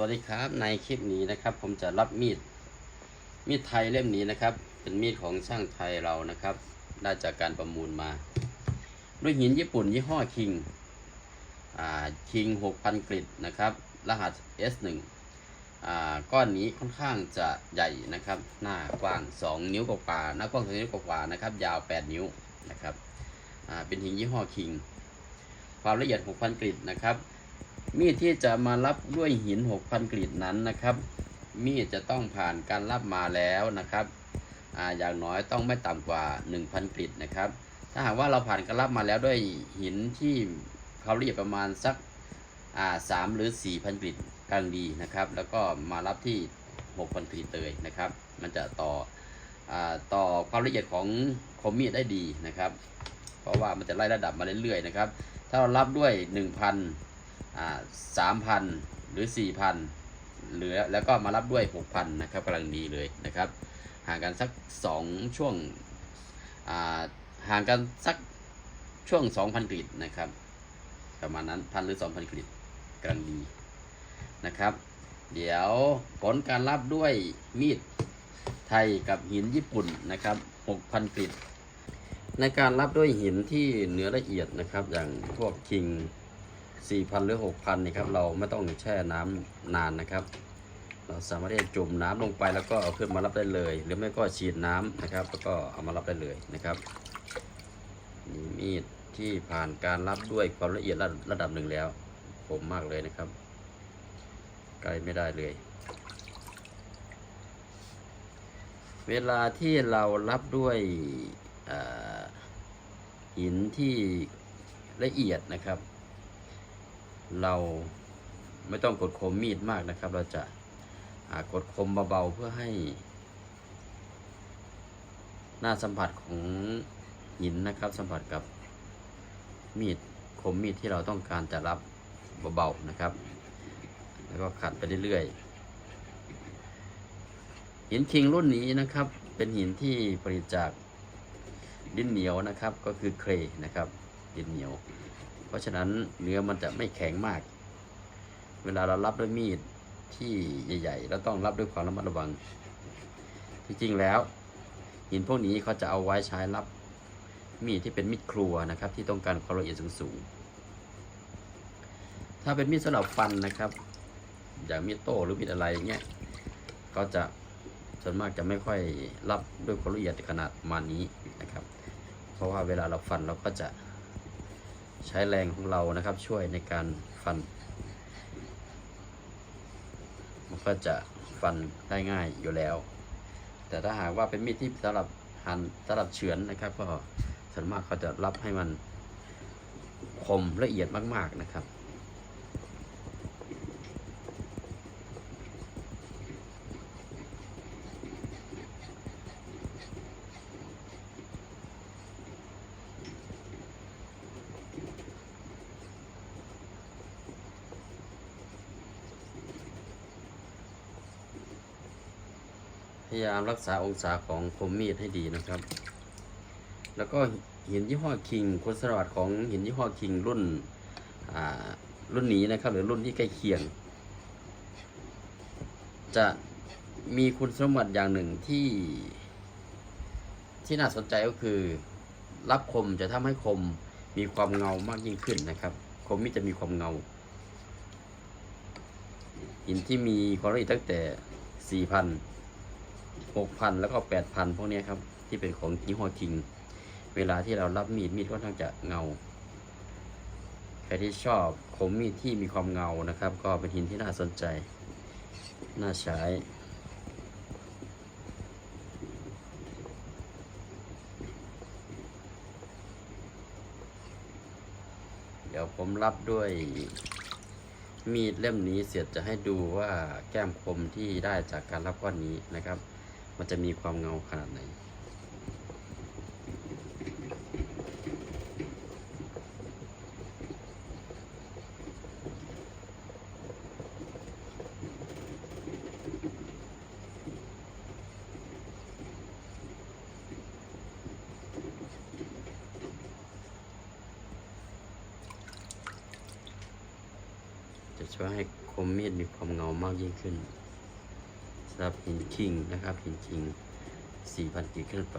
วัสดีครับในคลิปนี้นะครับ ผมจะรับมีดมีดไทยเล่มนี้นะครับ เป็นมีดของช่างไทยเรานะครับได้จากการประมูลมา ด้วยหินญี่ปุ่นยี่ห้อคิงอ่าคิง6,000กริดนะครับ รหัส S1 อ่าก้อนนี้ค่อนข้างจะใหญ่นะครับ หน้ากว้าง 2 นิ้วกว่าหน้ากว้าง2นิ้วกว่านะครับ ยาว 8 นิ้วนะครับอ่าเป็นหินยี่ห้อคิง ความละเอียด 6,000กริดนะครับ มีดที่จะมารับด้วยหิน 6,000กรีดนั้นนะครับ มีดจะต้องผ่านการรับมาแล้วนะครับออย่างน้อยต้องไม่ต่ำกว่า 1,000กรีดนะครับ ถ้าหากว่าเราผ่านการรับมาแล้วด้วยหินที่เขาละเอียดประมาณสักสามหรือ4,000กรีดกลางดีนะครับ แล้วก็มารับที่ 6,000กรีดเลยนะครับ มันจะต่ออต่อความละเอียดของคมมีดได้ดีนะครับ เพราะว่ามันจะไล่ระดับมาเรื่อยๆนะครับ ถ้าเรารับด้วย 1,000 สามพันหรือสี่พันเหลือแล้วก็มารับด้วยหกพันนะครับกำลังดีเลยนะครับห่างกันสักสองช่วงห่างกันสักช่วงสองพันกรีดนะครับประมาณนั้นพันหรือสองพันกรีดกำลังดีนะครับ เดี๋ยวผลการรับด้วยมีดไทยกับหินญี่ปุ่นนะครับหกพันกรีดในการรับด้วยหินที่เนื้อละเอียดนะครับ อย่างพวกคิง 4,000 หรือ 6,000นี่ครับเราไม่ต้องแช่น้ำนานนะครับ เราสามารถที่จะจุ่มน้ำลงไปแล้วก็เอาขึ้นมารับได้เลย หรือไม่ก็ฉีดน้ำนะครับ แล้วก็เอามารับได้เลยนะครับนี่มีดที่ผ่านการรับด้วยความละเอียดระระดับหนึ่งแล้วผมมากเลยนะครับไกลไม่ได้เลย เวลาที่เรารับด้วยอ่าหินที่ละเอียดนะครับ เราไม่ต้องกดคมมีดมากนะครับ เราจะกดคมเบาๆเพื่อให้ หน้าสัมผัสของหินนะครับ สัมผัสกับมีดคมมีดที่เราต้องการจะรับเบาๆนะครับ แล้วก็ขัดไปเรื่อยๆหินคิงรุ่นนี้นะครับ เป็นหินที่ผลิตจากดินเหนียวนะครับ ก็คือเครนะครับ ดินเหนียว เพราะฉะนั้นเนื้อมันจะไม่แข็งมาก เวลาเรารับด้วยมีดที่ใหญ่ๆเราต้องรับด้วยความระมัดระวัง จริงๆแล้วหินพวกนี้เขาจะเอาไว้ใช้รับมีดที่เป็นมีดครัวนะครับ ที่ต้องการความละเอียดสูงๆ ถ้าเป็นมีดสำหรับฟันนะครับ อย่างมีดโต้หรือมีดอะไรเงี้ยก็จะส่วนมากจะไม่ค่อยรับด้วยความละเอียดขนาดมานี้นะครับ เพราะว่าเวลาเราฟันเราก็จะ ใช้แรงของเรานะครับช่วยในการฟัน มันก็จะฟันได้ง่ายอยู่แล้ว แต่ถ้าหากว่าเป็นมีดที่สำหรับหันสำหรับเฉือนนะครับ ก็ส่วนมากเขาจะรับให้มันคมละเอียดมาก ๆนะครับ พยายามรักษาองศาของคมมีดให้ดีนะครับ แล้วก็หินยี่ห้อคิงคุณสมบัติของหินยี่ห้อคิงรุ่นรุ่นนี้นะครับ หรือรุ่นที่ใกล้เคียง จะมีคุณสมบัติอย่างหนึ่งที่ที่น่าสนใจก็คือ รับคมจะทำให้คมมีความเงามากยิ่งขึ้นนะครับ คมมีดจะมีความเงา หินที่มีความละเอียดตั้งแต่ 4,000 หกพันแล้วก็แปดพันพวกนี้ครับ ที่เป็นของยี่ห้อคิง เวลาที่เรารับมีดมีดค่อนข้างจะเงาใครที่ชอบคมมีดที่มีความเงานะครับ ก็เป็นหินที่น่าสนใจ น่าใช้เดี๋ยวผมรับด้วยมีดเล่มนี้เสร็จจะให้ดูว่าแก้มคมที่ได้จากการรับก้อนนี้นะครับ มันจะมีความเงาขนาดไหน จะช่วยให้คมมีดมีความเงามากยิ่งขึ้น สำหรับหินคิงนะครับหินคิง4,000กิกขึ้นไป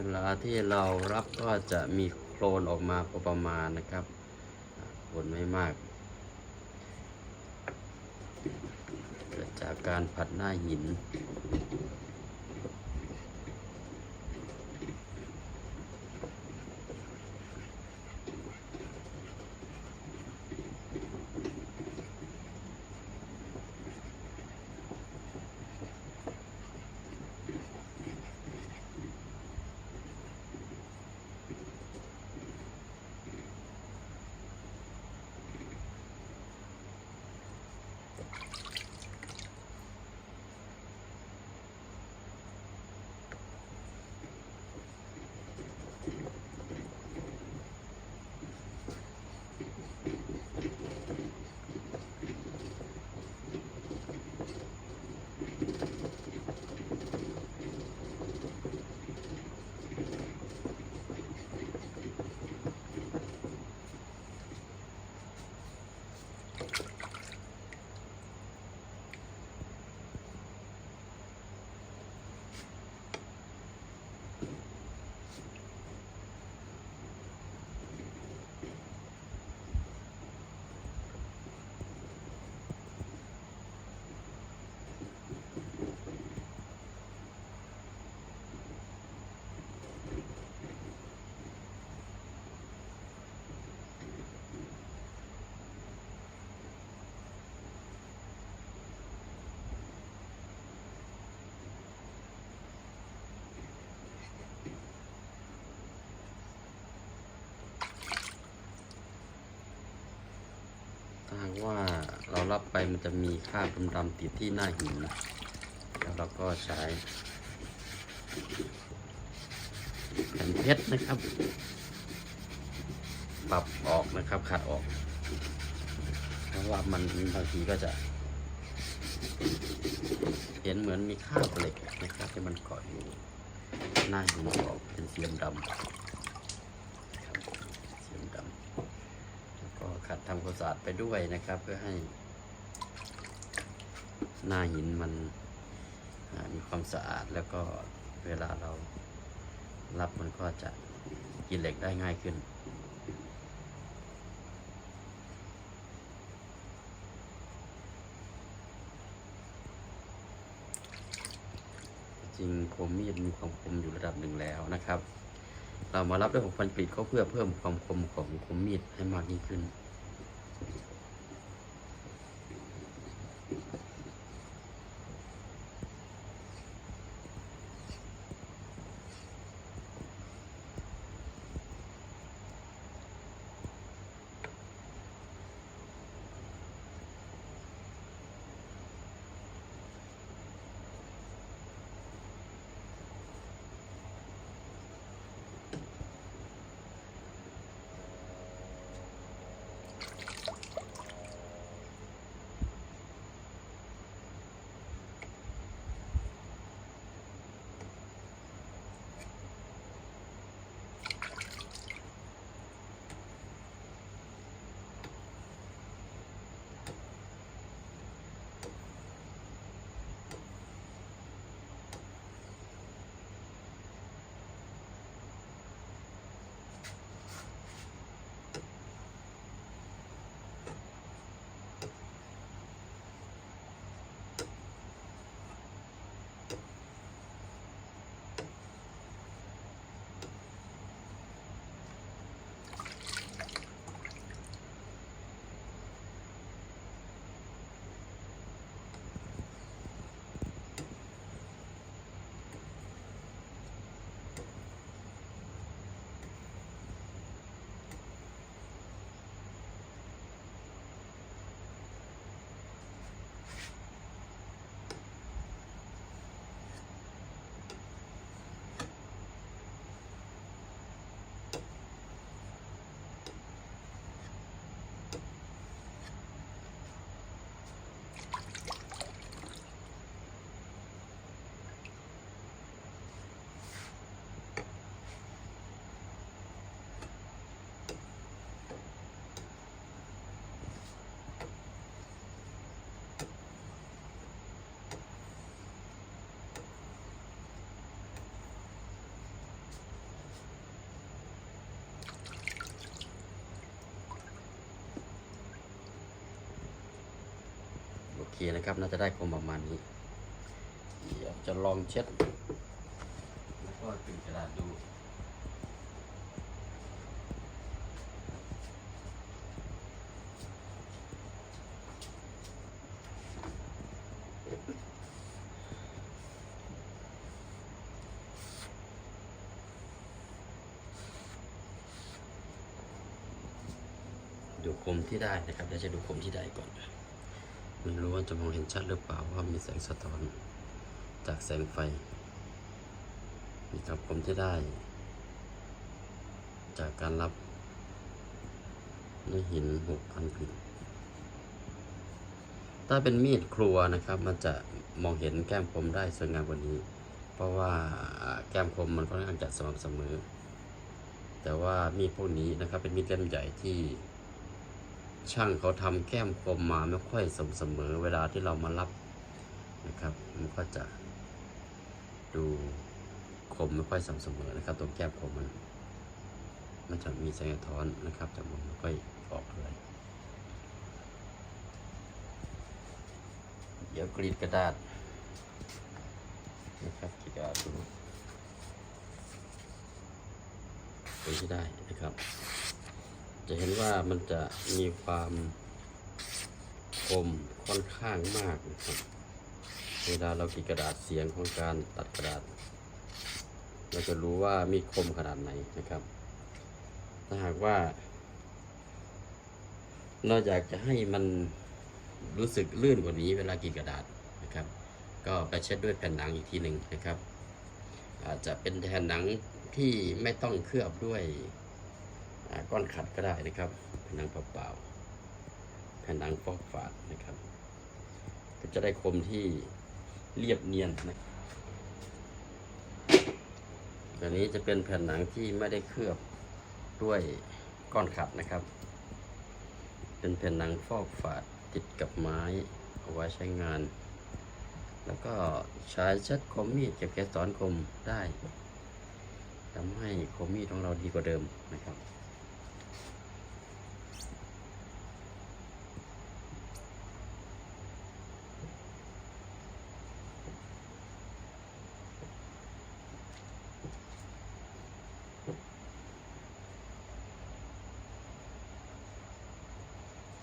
เวลาที่เรารับก็จะมีโคลนออกมาพอประมาณนะครับผลนไม่มากเกิดจากการผัดหน้าหิน ถ้าหากว่าเรารับไปมันจะมีคราบดำๆติดที่หน้าหินนะ แล้วเราก็ใช้แผ่นเพชรนะครับ ปรับออกนะครับขัดออก เพราะว่ามันบางทีก็จะ เห็นเหมือนมีคราบเหล็กนะครับที่มันเกาะอยู่หน้าหินออกเป็นสีดำๆครับสีดำ แล้วก็ขัด ทำความสะอาดไปด้วยนะครับ เพื่อให้หน้าหินมันมีความสะอาดแล้วก็เวลาเรารับมันก็จะกินเหล็กได้ง่ายขึ้นจริงคมมีดมีความคมอยู่ระดับหนึ่งแล้วนะครับ เรามารับด้วยของฟันกรีดก็เพื่อเพิ่มความคมของคมมีดให้มากยิ่งขึ้น เคนะครับ น่าจะได้คมประมาณนี้ เดี๋ยวจะลองเช็ด แล้วก็ปิดกระดาษดูดูคมที่ได้นะครับเดี๋ยวจะดูคมที่ได้ก่อน ไม่รู้ว่าจะมองเห็นชัดหรือเปล่าว่ามีแสงสะท้อนจากแสงไฟนี่ครับคมที่ได้ จากการรับด้วยหินหกพันกริดถ้าเป็นมีดครัวนะครับ มันจะมองเห็นแก้มคมได้สวยงามกว่านี้ เพราะว่าแก้มคมมันค่อนข้างจะสม่ำเสมอ แต่ว่ามีดพวกนี้นะครับเป็นมีดเล่มใหญ่ที่ ช่างเขาทำแก้มคมมาไม่ค่อยสมเสมอเวลาที่เรามารับนะครับ มันก็จะดูคมไม่ค่อยสมเสมอนะครับ ตรงแก้มคมมันมันจะมีแสงสะท้อนนะครับจะมองไม่ค่อยออกเท่าไหร่เดี๋ยวกรีดกระดาษนะครับกรีดกระดาษดูเป็นที่ได้นะครับ จะเห็นว่ามันจะมีความคมค่อนข้างมากนะครับ เวลาเรากีดกระดาษเสียงของการตัดกระดาษ เราจะรู้ว่ามีคมขนาดไหนนะครับ ถ้าหากว่า เราอยากจะให้มันรู้สึกลื่นกว่านี้เวลากีดกระดาษนะครับ ก็ไปเช็ดด้วยแผ่นหนังอีกทีหนึ่งนะครับ อาจจะเป็นแผ่นหนังที่ไม่ต้องเคลือบด้วย อ่าก้อนขัดก็ได้นะครับแผ่นหนังเปล่าๆแผ่นหนังฟอกฝาดนะครับ ก็จะได้คมที่เรียบเนียนนะอันนี้จะเป็นแผ่นหนังที่ไม่ได้เคลือบด้วยก้อนขัดนะครับ เป็นแผ่นหนังฟอกฝาดติดกับไม้เอาไว้ใช้งาน แล้วก็ใช้เช็ดคมมีดเก็บเกสรคมได้ทำให้คมมีดของเราดีกว่าเดิมนะครับ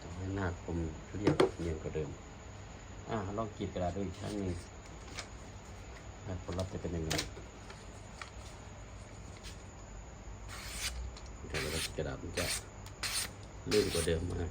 ทำให้หน้าคมเรียบเนียนกว่าเดิม อ่าลองกรีดกระดาษดูอีกครั้งหนึ่งผลลัพธ์จะเป็นยังไงแต่เวลากรีดกระดาษมันจะลื่นกว่าเดิมมาก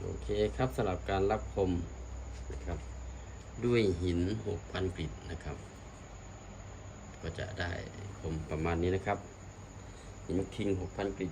โอเคครับสำหรับการรับคมนะครับ ด้วยหิน 6,000กริดนะครับ ก็จะได้คมประมาณนี้นะครับ หินคิง6,000กริด